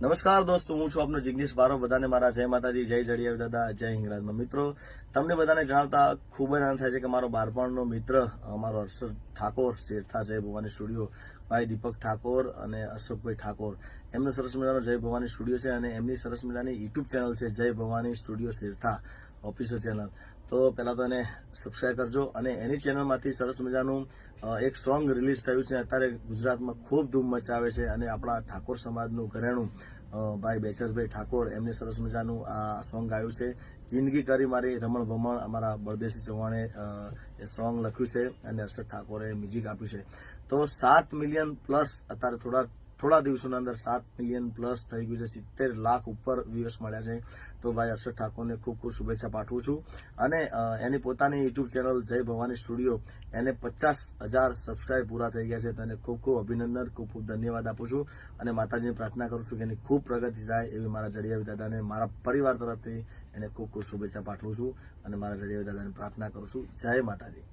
નમસ્કાર દોસ્તો, હું છું આપનો જિગ્નેશ બારો બધાને મારા જય માતાજી, જય જડિયા દાદા, જય હિંગળાજમાં. મિત્રો, તમને બધાને જણાવતા ખૂબ જ આનંદ થાય છે કે મારો બાળપણનો મિત્ર, અમારો હર્ષદ ઠાકોર, શેરથા જય ભવાની સ્ટુડિયો ભાઈ દીપક ઠાકોર અને અશોકભાઈ ઠાકોર. એમનો સરસ મજાનો જય ભવાની સ્ટુડિયો છે અને એમની સરસ મજાની યુટ્યુબ ચેનલ છે Jay Bhavani studio Shertha. Official channel તો પહેલાં તો એને સબસ્ક્રાઈબ કરજો અને એની ચેનલમાંથી સરસ મજાનું એક સોંગ રિલીઝ થયું છે. અત્યારે ગુજરાતમાં ખૂબ ધૂમ મચાવે છે અને આપણા ઠાકોર સમાજનું ઘરેણું ભાઈ બેચરભાઈ ઠાકોર એમને સરસ મજાનું આ સોંગ ગાયું છે. જિંદગી કરી મારી રમણ ભમણ અમારા બળદેશી ચૌહાણે એ સોંગ લખ્યું છે અને હર્ષદ ઠાકોરે મ્યુઝિક આપ્યું છે. તો સાત મિલિયન પ્લસ અત્યારે થોડા થોડા દિવસોના અંદર સાત મિલિયન પ્લસ થઈ ગયું છે. સિત્તેર લાખ ઉપર વ્યૂઅર્સ મળ્યા છે. તો ભાઈ હર્ષદ ઠાકોરને ખૂબ ખૂબ શુભેચ્છા પાઠવું છું. અને એની પોતાની યુટ્યુબ ચેનલ જય ભવાની સ્ટુડિયો એને પચાસ હજાર સબસ્ક્રાઇબ પૂરા થઈ ગયા છે. તેને ખૂબ ખૂબ અભિનંદન, ખૂબ ખૂબ ધન્યવાદ આપું છું. અને માતાજીને પ્રાર્થના કરું છું કે એની ખૂબ પ્રગતિ થાય એવી મારા જડિયાવી દાદાને, મારા પરિવાર તરફથી એને ખૂબ ખૂબ શુભેચ્છા પાઠવું છું. અને મારા જડિયાવી દાદાને પ્રાર્થના કરું છું. જય માતાજી.